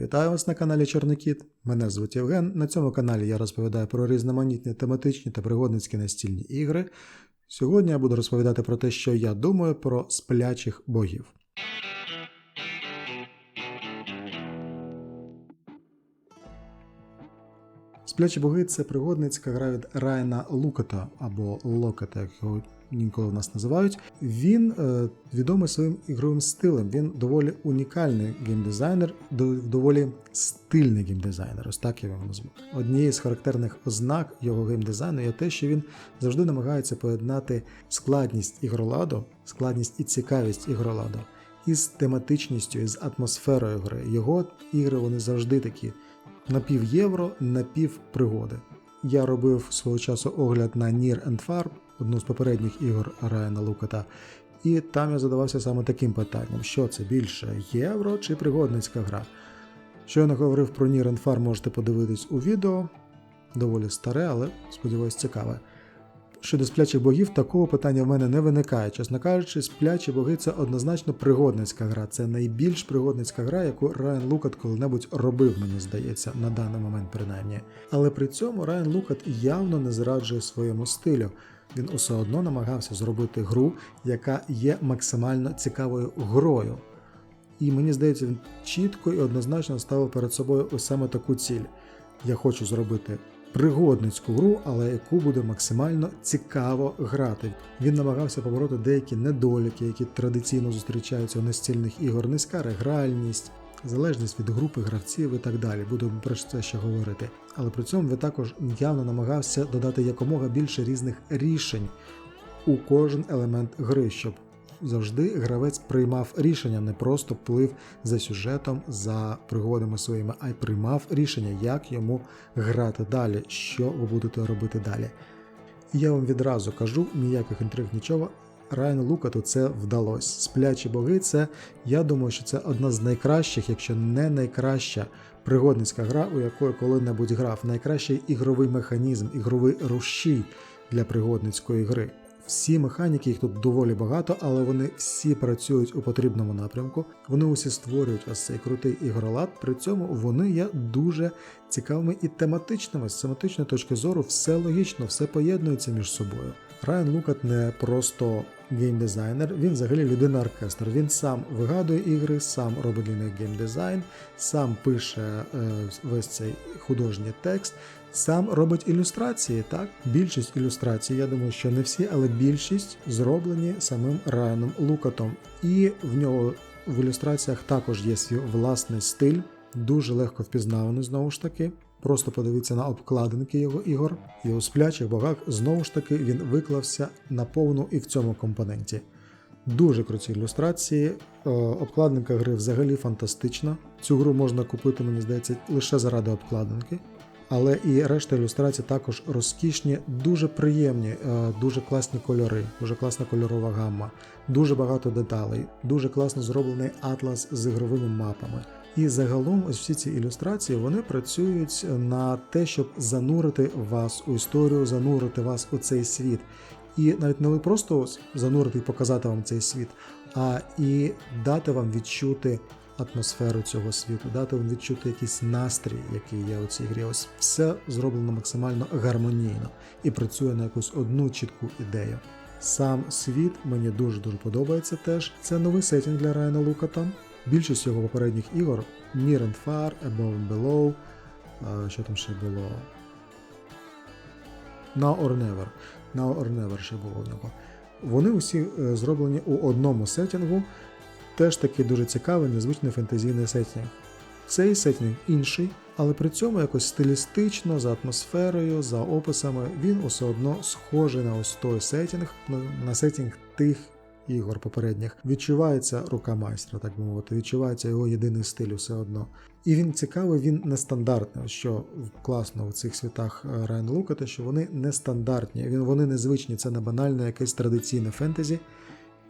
Вітаю вас на каналі Чорний Кіт. Мене звуть Євген. На цьому каналі я розповідаю про різноманітні тематичні та пригодницькі настільні ігри. Сьогодні я буду розповідати про те, що я думаю про сплячих богів. Сплячі боги це пригодницька гра від Райана Луката або Локета, як його інколи нас називають. Він е, відомий своїм ігровим стилем. Він доволі унікальний геймдизайнер, доволі стильний геймдизайнер. Ось так я його назву. Однією з характерних ознак його геймдизайну є те, що він завжди намагається поєднати складність ігроладу, складність і цікавість ігроладу із тематичністю, із атмосферою гри. Його ігри вони завжди такі напів євро, напів пригоди. Я робив свого часу огляд на Near and Far, одну з попередніх ігор Райана Луката, і там я задавався саме таким питанням: що це більше євро чи пригодницька гра? Що я не говорив про and можете подивитись у відео. Доволі старе, але сподіваюсь, цікаве. Щодо сплячих богів, такого питання в мене не виникає. Чесно кажучи, сплячі боги це однозначно пригодницька гра. Це найбільш пригодницька гра, яку Райан Лукат коли-небудь робив, мені здається, на даний момент принаймні. Але при цьому Райан Лукат явно не зраджує своєму стилю. Він усе одно намагався зробити гру, яка є максимально цікавою грою. І мені здається, він чітко і однозначно ставив перед собою ось саме таку ціль. Я хочу зробити пригодницьку гру, але яку буде максимально цікаво грати. Він намагався побороти деякі недоліки, які традиційно зустрічаються у настільних ігор, низька регральність, залежність від групи гравців і так далі. Буду про це ще говорити. Але при цьому він також явно намагався додати якомога більше різних рішень у кожен елемент гри, щоб завжди гравець приймав рішення, не просто плив за сюжетом, за пригодами своїми, а й приймав рішення, як йому грати далі, що ви будете робити далі. Я вам відразу кажу, ніяких інтриг, нічого. Райану Лукату це вдалося. Сплячі боги, це я думаю, що це одна з найкращих, якщо не найкраща пригодницька гра, у якої коли-небудь грав. Найкращий ігровий механізм, ігровий рушій для пригодницької гри. Всі механіки, їх тут доволі багато, але вони всі працюють у потрібному напрямку. Вони усі створюють ось цей крутий ігролад. При цьому вони є дуже цікавими і тематичними. З тематичної точки зору все логічно, все поєднується між собою. Райан Лукат не просто геймдизайнер, він взагалі людина-оркестр. Він сам вигадує ігри, сам робить для них геймдизайн, сам пише е, весь цей художній текст, сам робить ілюстрації. Так, більшість ілюстрацій, я думаю, що не всі, але більшість зроблені самим Райаном Лукатом. І в нього в ілюстраціях також є свій власний стиль, дуже легко впізнаваний знову ж таки. Просто подивіться на обкладинки його ігор, і у сплячих богах знову ж таки він виклався наповну і в цьому компоненті. Дуже круті ілюстрації. Е, Обкладинка гри взагалі фантастична. Цю гру можна купити, мені здається, лише заради обкладинки. Але і решта ілюстрацій також розкішні, дуже приємні, е, дуже класні кольори, дуже класна кольорова гамма, дуже багато деталей, дуже класно зроблений атлас з ігровими мапами. І загалом ось всі ці ілюстрації вони працюють на те, щоб занурити вас у історію, занурити вас у цей світ. І навіть не просто занурити і показати вам цей світ, а і дати вам відчути атмосферу цього світу, дати вам відчути якийсь настрій, який є у цій грі. Ось все зроблено максимально гармонійно і працює на якусь одну чітку ідею. Сам світ мені дуже дуже подобається теж. Це новий сетінг для Райана Луката. Більшість його попередніх ігор Near and Far, Above and Below, а, що там ще було? Now or Never. Now or Never ще було у нього. Вони усі е, зроблені у одному сетінгу. Теж такий дуже цікавий, незвичний фентезійний сетінг. Цей сетінг інший, але при цьому якось стилістично, за атмосферою, за описами, він усе одно схожий на ось той сетінг, на сетінг тих ігор попередніх. Відчувається рука майстра, так би мовити, відчувається його єдиний стиль все одно. І він цікавий, він нестандартний, що класно в цих світах е, Райан Луката, що вони нестандартні, вони незвичні, це не банальне якесь традиційне фентезі,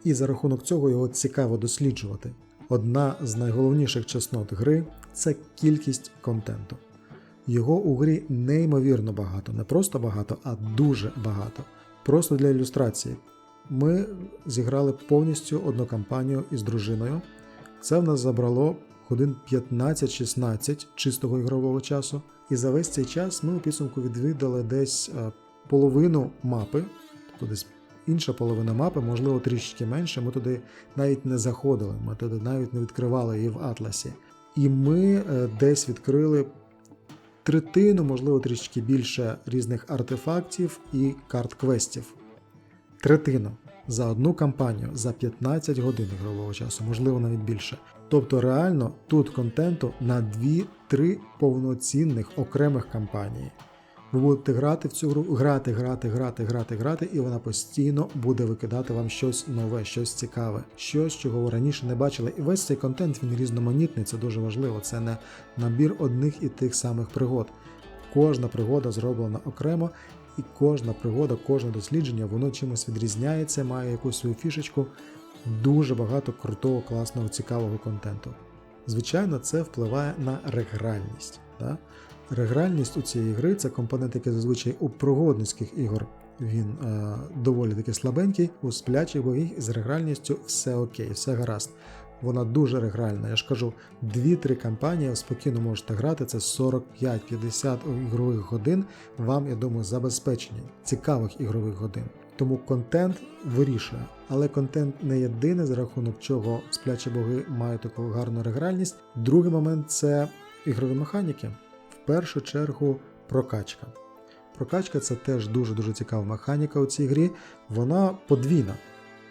і за рахунок цього його цікаво досліджувати. Одна з найголовніших чеснот гри це кількість контенту. Його у грі неймовірно багато, не просто багато, а дуже багато. Просто для ілюстрації. Ми зіграли повністю одну кампанію із дружиною. Це в нас забрало годин 15-16 чистого ігрового часу. І за весь цей час ми у підсумку відвідали десь е, половину мапи, тобто десь інша половина мапи, можливо, трішки менше. Ми туди навіть не заходили, ми туди навіть не відкривали її в Атласі. І ми е, десь відкрили третину, можливо, трішки більше різних артефактів і карт квестів. Третину за одну кампанію за 15 годин ігрового часу, можливо, навіть більше. Тобто, реально тут контенту на 2-3 повноцінних окремих кампанії. Ви будете грати в цю гру, грати, грати, грати, грати, грати, і вона постійно буде викидати вам щось нове, щось цікаве, щось, чого ви раніше не бачили. І весь цей контент він різноманітний, це дуже важливо. Це не набір одних і тих самих пригод. Кожна пригода зроблена окремо, і кожна пригода, кожне дослідження, воно чимось відрізняється, має якусь свою фішечку. Дуже багато крутого, класного, цікавого контенту. Звичайно, це впливає на регральність. Да? Регральність у цієї гри це компонент, який зазвичай у пригодницьких ігор він е, доволі таки слабенький, у сплячих богів з регральністю все окей, все гаразд. Вона дуже регральна. Я ж кажу, 2-3 кампанії спокійно можете грати. Це 45-50 ігрових годин. Вам, я думаю, забезпечені цікавих ігрових годин. Тому контент вирішує. Але контент не єдине, за рахунок чого сплячі боги мають таку гарну регральність. Другий момент це ігрові механіки. В першу чергу прокачка. Прокачка це теж дуже-дуже цікава механіка у цій грі. Вона подвійна.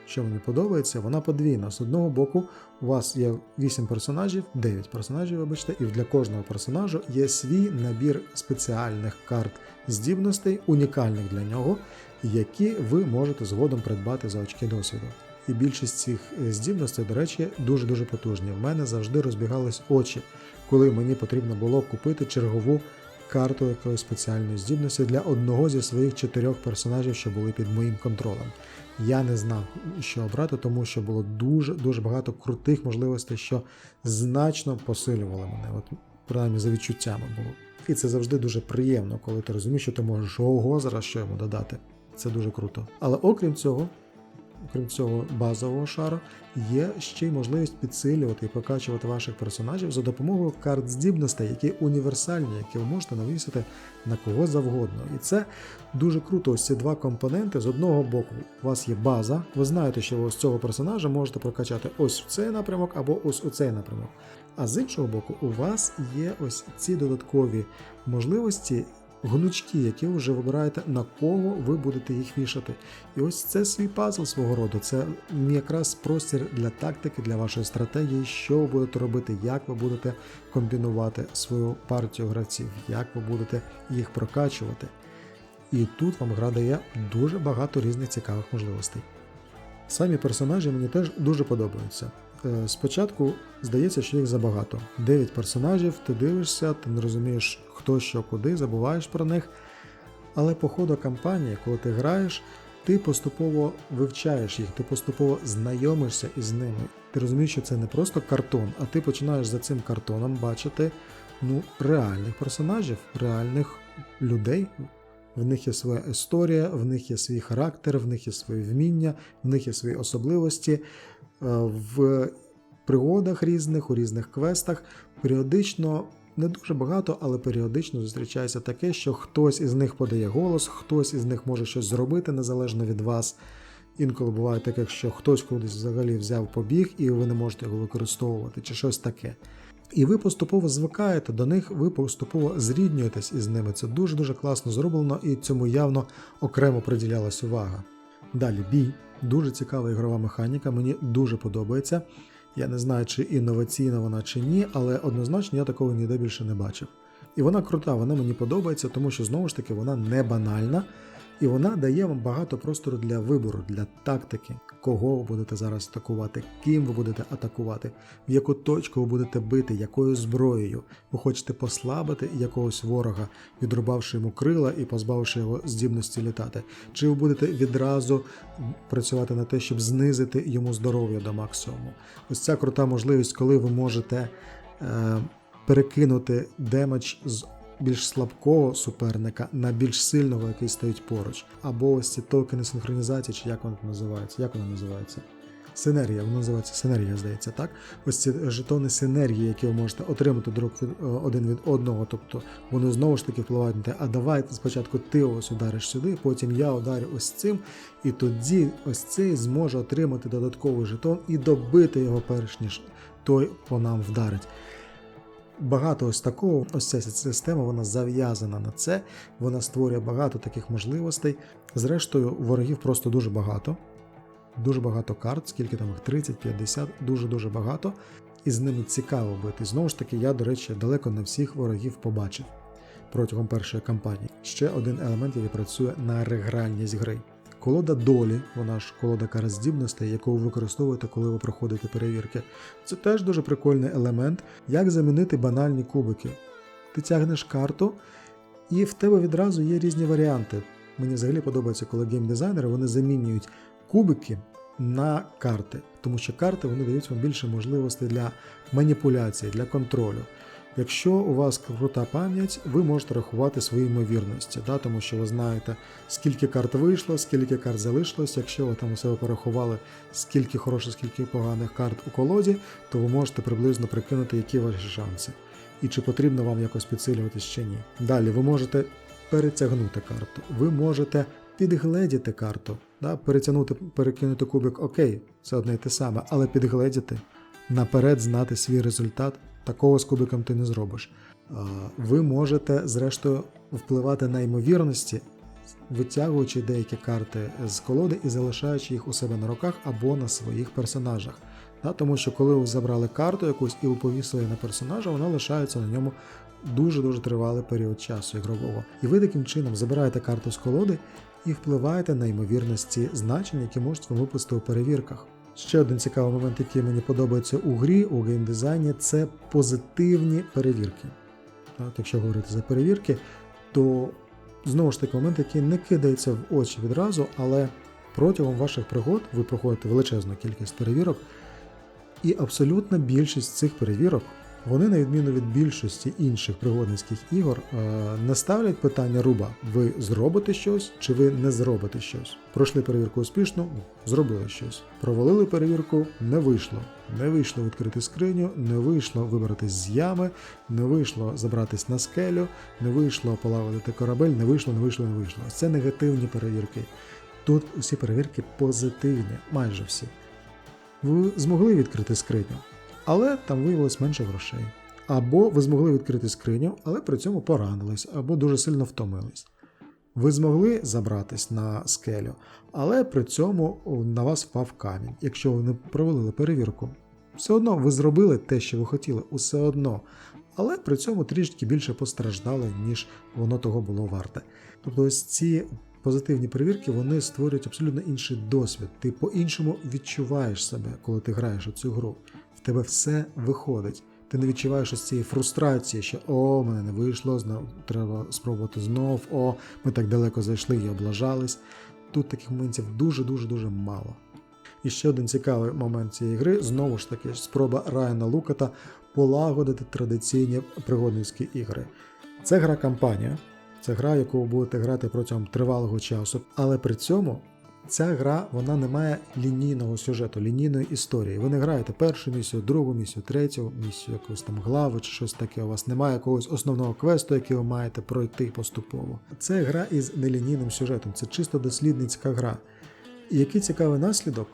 Що мені подобається, вона подвійна. З одного боку, у вас є 8 персонажів, 9 персонажів, вибачте, і для кожного персонажу є свій набір спеціальних карт здібностей, унікальних для нього, які ви можете згодом придбати за очки досвіду. І більшість цих здібностей, до речі, дуже-дуже потужні. В мене завжди розбігались очі, коли мені потрібно було купити чергову карту якоїсь спеціальної здібності для одного зі своїх чотирьох персонажів, що були під моїм контролем. Я не знав, що обрати, тому що було дуже дуже багато крутих можливостей, що значно посилювали мене. От принаймні за відчуттями було. І це завжди дуже приємно, коли ти розумієш, що ти можеш ого зараз що йому додати. Це дуже круто. Але окрім цього, окрім цього базового шару, є ще й можливість підсилювати і прокачувати ваших персонажів за допомогою карт здібностей, які універсальні, які ви можете навісити на кого завгодно. І це дуже круто. Ось ці два компоненти. З одного боку, у вас є база. Ви знаєте, що ви з цього персонажа можете прокачати ось в цей напрямок або ось у цей напрямок. А з іншого боку, у вас є ось ці додаткові можливості. Гнучки, які вже вибираєте, на кого ви будете їх вішати. І ось це свій пазл свого роду. Це якраз простір для тактики, для вашої стратегії, що ви будете робити, як ви будете комбінувати свою партію гравців, як ви будете їх прокачувати. І тут вам гра дає дуже багато різних цікавих можливостей. Самі персонажі мені теж дуже подобаються. Е, Спочатку здається, що їх забагато. 9 персонажів, ти дивишся, ти не розумієш, хто що куди, забуваєш про них. Але по ходу кампанії, коли ти граєш, ти поступово вивчаєш їх, ти поступово знайомишся із ними. Ти розумієш, що це не просто картон, а ти починаєш за цим картоном бачити ну, реальних персонажів, реальних людей. В них є своя історія, в них є свій характер, в них є свої вміння, в них є свої особливості. Е, В пригодах різних, у різних квестах періодично не дуже багато, але періодично зустрічається таке, що хтось із них подає голос, хтось із них може щось зробити незалежно від вас. Інколи буває таке, що хтось кудись взагалі взяв побіг, і ви не можете його використовувати, чи щось таке. І ви поступово звикаєте до них, ви поступово зріднюєтесь із ними. Це дуже-дуже класно зроблено, і цьому явно окремо приділялась увага. Далі бій. Дуже цікава ігрова механіка, мені дуже подобається. Я не знаю, чи інноваційна вона чи ні, але однозначно я такого ніде більше не бачив. І вона крута, вона мені подобається, тому що знову ж таки вона не банальна, і вона дає вам багато простору для вибору, для тактики, кого ви будете зараз атакувати, ким ви будете атакувати, в яку точку ви будете бити, якою зброєю. Ви хочете послабити якогось ворога, відрубавши йому крила і позбавивши його здібності літати. Чи ви будете відразу працювати на те, щоб знизити йому здоров'я до максимуму? Ось ця крута можливість, коли ви можете е, перекинути демедж з більш слабкого суперника на більш сильного, який стоїть поруч. Або ось ці токени синхронізації, чи як воно називається? Як воно називається? синергія, воно називається синергія, здається, так? Ось ці жетони синергії, які ви можете отримати друг від е, один від одного. Тобто вони знову ж таки впливають на те, а давайте спочатку ти ось удариш сюди, потім я ударю ось цим, і тоді ось цей зможе отримати додатковий жетон і добити його перш ніж той по нам вдарить. Багато ось такого, ось ця система, вона зав'язана на це, вона створює багато таких можливостей. Зрештою, ворогів просто дуже багато, дуже багато карт, скільки там їх 30, 50, дуже-дуже багато. І з ними цікаво бити. Знову ж таки, я, до речі, далеко не всіх ворогів побачив протягом першої кампанії. Ще один елемент, який працює на регральність гри. Колода долі, вона ж колода караздібностей, яку ви використовуєте, коли ви проходите перевірки. Це теж дуже прикольний елемент, як замінити банальні кубики. Ти тягнеш карту, і в тебе відразу є різні варіанти. Мені взагалі подобається, коли геймдизайнери вони замінюють кубики на карти, тому що карти вони дають вам більше можливостей для маніпуляції, для контролю. Якщо у вас крута пам'ять, ви можете рахувати свої ймовірності, да, тому що ви знаєте, скільки карт вийшло, скільки карт залишилось. Якщо ви там у себе порахували, скільки хороших, скільки поганих карт у колоді, то ви можете приблизно прикинути, які ваші шанси. І чи потрібно вам якось підсилюватись чи ні. Далі ви можете перетягнути карту, ви можете підгледіти карту, да, перетягнути, перекинути кубик, окей, це одне й те саме, але підгледіти, наперед знати свій результат. Такого з кубиком ти не зробиш. Ви можете, зрештою, впливати на ймовірності, витягуючи деякі карти з колоди і залишаючи їх у себе на руках або на своїх персонажах. Тому що коли ви забрали карту якусь і ви повісили на персонажа, вона лишається на ньому дуже-дуже тривалий період часу ігрового. І ви таким чином забираєте карту з колоди і впливаєте на ймовірності значень, які можуть вам випустити у перевірках. Ще один цікавий момент, який мені подобається у грі, у геймдизайні, це позитивні перевірки. Так, Якщо говорити за перевірки, то знову ж таки момент, який не кидається в очі відразу, але протягом ваших пригод ви проходите величезну кількість перевірок, і абсолютна більшість цих перевірок, вони, на відміну від більшості інших пригодницьких ігор, не ставлять питання руба: ви зробите щось чи ви не зробите щось. Пройшли перевірку успішно, зробили щось. Провалили перевірку, не вийшло. Не вийшло відкрити скриню, не вийшло вибратись з ями, не вийшло забратись на скелю, не вийшло полагодити корабель, не вийшло, не вийшло, не вийшло. Це негативні перевірки. Тут усі перевірки позитивні, майже всі. Ви змогли відкрити скриню але там виявилось менше грошей. Або ви змогли відкрити скриню, але при цьому поранились, або дуже сильно втомились. Ви змогли забратись на скелю, але при цьому на вас впав камінь, якщо ви не провалили перевірку. Все одно ви зробили те, що ви хотіли, усе одно, але при цьому трішки більше постраждали, ніж воно того було варте. Тобто ось ці позитивні перевірки вони створюють абсолютно інший досвід. Ти по-іншому відчуваєш себе, коли ти граєш у цю гру тебе все виходить. Ти не відчуваєш ось цієї фрустрації, що о, мене не вийшло, знов треба спробувати знов, о, ми так далеко зайшли і облажались. Тут таких моментів дуже-дуже дуже мало. І ще один цікавий момент цієї гри знову ж таки спроба Райана Луката полагодити традиційні пригодницькі ігри. Це гра кампанія, це гра, яку ви будете грати протягом тривалого часу, але при цьому Ця гра вона не має лінійного сюжету, лінійної історії. Ви не граєте першу місію, другу місію, третю місію, якусь там главу чи щось таке. У вас немає якогось основного квесту, який ви маєте пройти поступово. Це гра із нелінійним сюжетом, це чисто дослідницька гра. І який цікавий наслідок,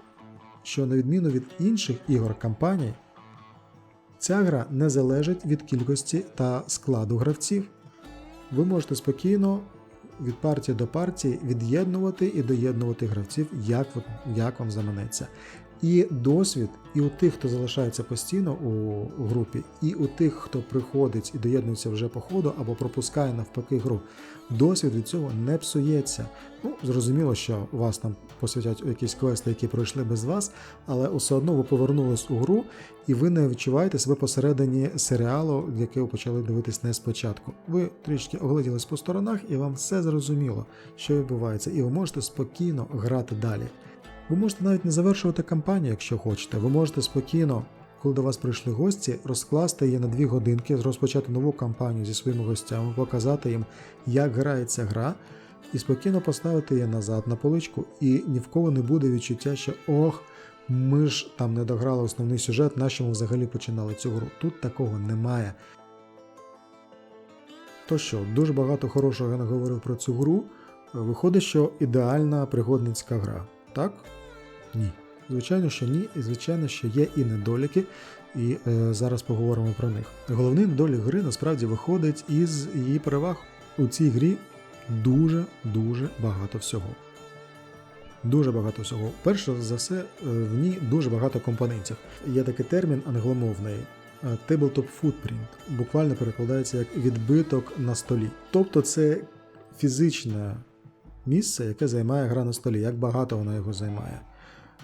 що на відміну від інших ігор кампаній, ця гра не залежить від кількості та складу гравців. Ви можете спокійно від партії до партії від'єднувати і доєднувати гравців, як як вам заманеться. І досвід і у тих, хто залишається постійно у групі, і у тих, хто приходить і доєднується вже по ходу або пропускає навпаки гру. Досвід від цього не псується. Ну, зрозуміло, що вас там посвятять якісь квести, які пройшли без вас, але все одно ви повернулись у гру, і ви не відчуваєте себе посередині серіалу, який ви почали дивитись не спочатку. Ви трішки огляділись по сторонах, і вам все зрозуміло, що відбувається, і ви можете спокійно грати далі. Ви можете навіть не завершувати кампанію, якщо хочете. Ви можете спокійно, коли до вас прийшли гості, розкласти її на дві годинки, розпочати нову кампанію зі своїми гостями, показати їм, як грається гра, і спокійно поставити її назад на поличку, і ні в кого не буде відчуття, що ох, Ми ж там не дограли основний сюжет, нащо ми взагалі починали цю гру. Тут такого немає. То що, дуже багато хорошого я наговорив про цю гру. Виходить, що ідеальна пригодницька гра, так? Ні. Звичайно, що ні, і звичайно, що є і недоліки, і е, зараз поговоримо про них. Головний недолік гри насправді виходить із її переваг. У цій грі дуже-дуже багато всього. Дуже багато всього. Перше за все, е, в ній дуже багато компонентів. Є такий термін англомовний е, tabletop footprint. Буквально перекладається як відбиток на столі. Тобто це фізичне місце, яке займає гра на столі, як багато вона його займає.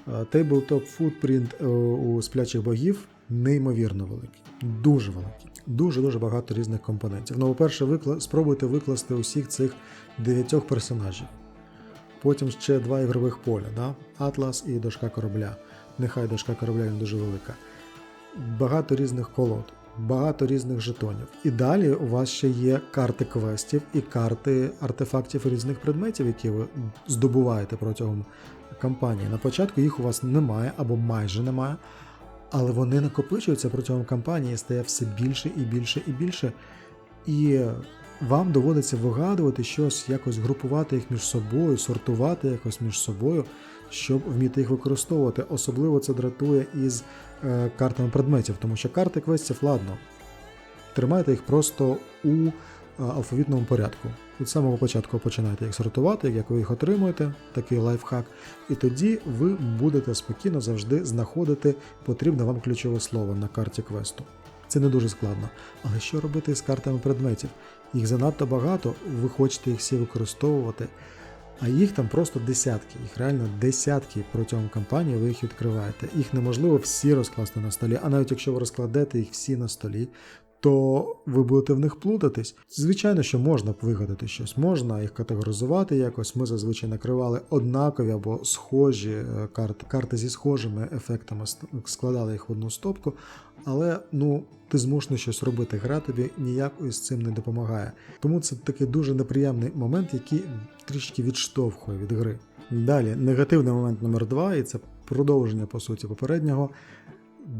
Tabletop footprint е, у сплячих богів неймовірно великий, дуже великий. Дуже-дуже багато різних компонентів. Ну, по-перше, викла... спробуйте викласти усіх цих дев'ятьох персонажів. Потім ще два ігрових поля: да? Атлас і дошка корабля. Нехай дошка корабля не дуже велика. Багато різних колод, багато різних жетонів. І далі у вас ще є карти квестів і карти артефактів різних предметів, які ви здобуваєте протягом кампанії. На початку їх у вас немає або майже немає, але вони накопичуються протягом кампанії, стає все більше і більше і більше. І вам доводиться вигадувати щось, якось групувати їх між собою, сортувати якось між собою, щоб вміти їх використовувати. Особливо це дратує із е, картами предметів, тому що карти квестів, ладно, тримайте їх просто у алфавітному порядку. Від самого початку починаєте їх сортувати, як ви їх отримуєте, такий лайфхак, і тоді ви будете спокійно завжди знаходити потрібне вам ключове слово на карті квесту. Це не дуже складно. Але що робити з картами предметів? Їх занадто багато, ви хочете їх всі використовувати, а їх там просто десятки, їх реально десятки протягом кампанії ви їх відкриваєте. Їх неможливо всі розкласти на столі, а навіть якщо ви розкладете їх всі на столі, то ви будете в них плутатись. Звичайно, що можна вигадати щось, можна їх категоризувати якось. Ми зазвичай накривали однакові або схожі е, карти, карти зі схожими ефектами, складали їх в одну стопку, але ну. Ти змушений щось робити, гра тобі ніяк із цим не допомагає. Тому це такий дуже неприємний момент, який трішки відштовхує від гри. Далі, негативний момент номер два, і це продовження по суті попереднього.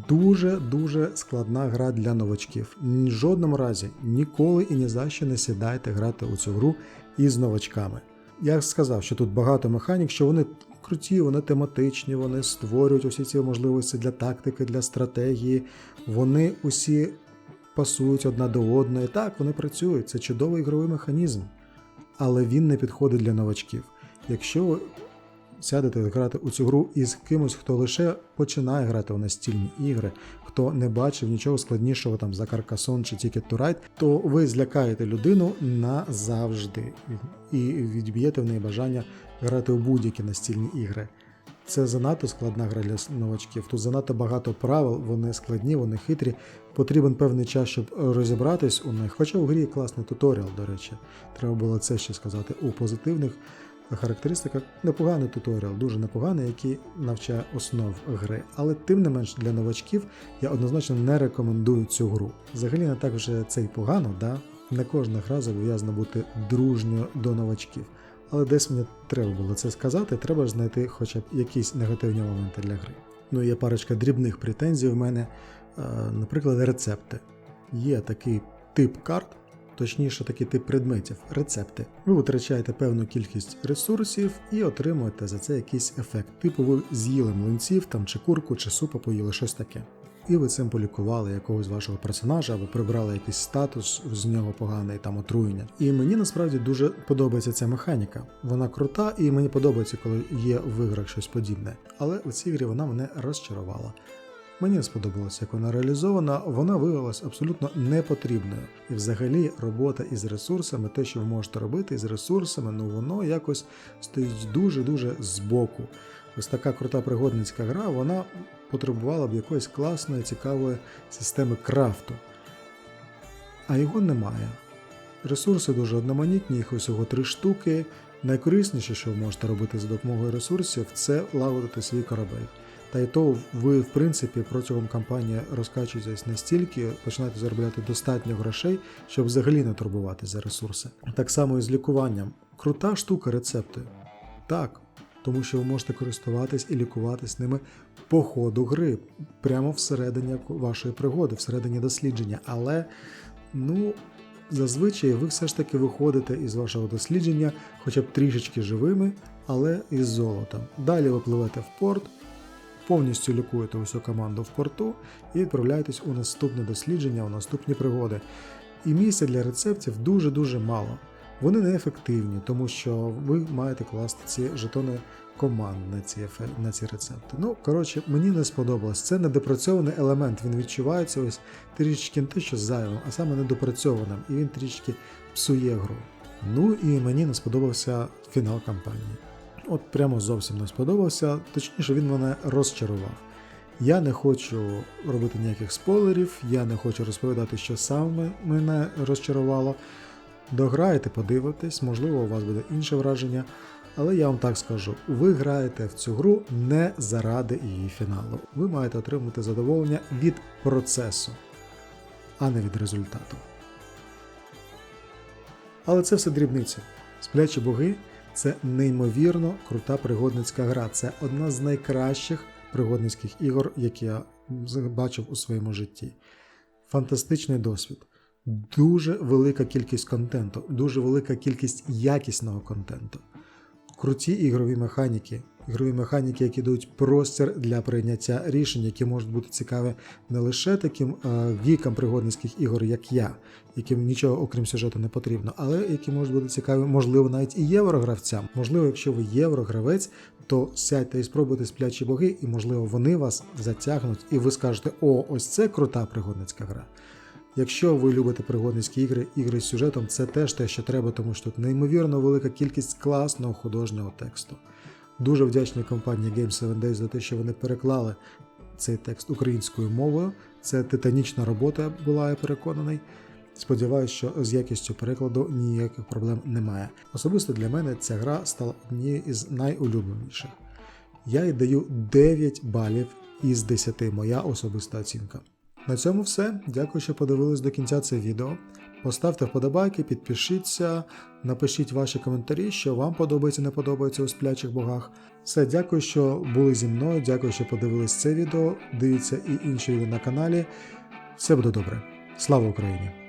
Дуже-дуже складна гра для новачків. В жодному разі ніколи і ні за що не сідайте грати у цю гру із новачками. Я сказав, що тут багато механік, що вони круті, вони тематичні, вони створюють усі ці можливості для тактики, для стратегії. Вони усі пасують одна до одної. Так, вони працюють, це чудовий ігровий механізм, але він не підходить для новачків. Якщо сядете грати у цю гру із кимось, хто лише починає грати у настільні ігри, хто не бачив нічого складнішого там за Carcassonne чи Ticket to Ride, то ви злякаєте людину назавжди і відб'єте в неї бажання грати у будь-які настільні ігри. Це занадто складна гра для новачків. Тут занадто багато правил, вони складні, вони хитрі. Потрібен певний час, щоб розібратись у них. Хоча в грі класний туторіал, до речі, треба було це ще сказати. У позитивних характеристиках непоганий туторіал, дуже непоганий, який навчає основ гри. Але тим не менш для новачків я однозначно не рекомендую цю гру. Взагалі не так вже це й погано, да? не кожна гра зобов'язана бути дружньою до новачків. Але десь мені треба було це сказати, треба ж знайти хоча б якісь негативні моменти для гри. Ну, є парочка дрібних претензій в мене, наприклад, рецепти. Є такий тип карт, точніше, такий тип предметів, рецепти. Ви витрачаєте певну кількість ресурсів і отримуєте за це якийсь ефект. Типу ви з'їли млинців, там чи курку, чи супа поїли, щось таке. І ви цим полікували якогось вашого персонажа, або прибрали якийсь статус з нього поганий там отруєння. І мені насправді дуже подобається ця механіка. Вона крута, і мені подобається, коли є в іграх щось подібне. Але у цій грі вона мене розчарувала. Мені не сподобалося, як вона реалізована, вона виявилася абсолютно непотрібною. І взагалі робота із ресурсами, те, що ви можете робити із ресурсами, ну воно якось стоїть дуже-дуже збоку. Ось така крута пригодницька гра, вона потребувала б якоїсь класної, цікавої системи крафту. А його немає. Ресурси дуже одноманітні, їх усього три штуки. Найкорисніше, що ви можете робити за допомогою ресурсів, це лагодити свій корабель. Та й то ви, в принципі, протягом кампанії розкачуєтесь настільки, починаєте заробляти достатньо грошей, щоб взагалі не турбувати за ресурси. Так само і з лікуванням. Крута штука рецепти. Так, тому що ви можете користуватись і лікуватись ними по ходу гри, прямо всередині вашої пригоди, всередині дослідження. Але ну. Зазвичай ви все ж таки виходите із вашого дослідження хоча б трішечки живими, але із золотом. Далі ви пливете в порт, повністю лікуєте усю команду в порту і відправляєтесь у наступне дослідження, у наступні пригоди. І місця для рецептів дуже-дуже мало. Вони неефективні, тому що ви маєте класти ці жетони команд на ці, на ці рецепти. Ну, коротше, мені не сподобалось. Це недопрацьований елемент. Він відчувається ось трішечки не те, що зайвим, а саме недопрацьованим, і він трішки псує гру. Ну і мені не сподобався фінал кампанії. От прямо зовсім не сподобався, точніше, він мене розчарував. Я не хочу робити ніяких спойлерів, я не хочу розповідати, що саме мене розчарувало. Дограєте, подивитесь, можливо, у вас буде інше враження. Але я вам так скажу: ви граєте в цю гру не заради її фіналу. Ви маєте отримати задоволення від процесу, а не від результату. Але це все дрібниці. Сплячі боги це неймовірно крута пригодницька гра. Це одна з найкращих пригодницьких ігор, які я бачив у своєму житті. Фантастичний досвід, дуже велика кількість контенту, дуже велика кількість якісного контенту, круті ігрові механіки, ігрові механіки, які дають простір для прийняття рішень, які можуть бути цікаві не лише таким е, вікам пригодницьких ігор, як я, яким нічого окрім сюжету не потрібно, але які можуть бути цікаві, можливо, навіть і єврогравцям. Можливо, якщо ви єврогравець, то сядьте і спробуйте сплячі боги, і можливо вони вас затягнуть, і ви скажете: О, ось це крута пригодницька гра. Якщо ви любите пригодницькі ігри, ігри з сюжетом, це теж те, що треба, тому що тут неймовірно велика кількість класного художнього тексту. Дуже вдячні компанії Game 7 Days за те, що вони переклали цей текст українською мовою. Це титанічна робота була, я переконаний. Сподіваюсь, що з якістю перекладу ніяких проблем немає. Особисто для мене ця гра стала однією із найулюбленіших. Я їй даю 9 балів із 10, моя особиста оцінка. На цьому все. Дякую, що подивились до кінця це відео. Поставте вподобайки, підпишіться, напишіть ваші коментарі, що вам подобається, не подобається у сплячих богах. Все, дякую, що були зі мною. Дякую, що подивились це відео. Дивіться і інші відео на каналі. Все буде добре. Слава Україні!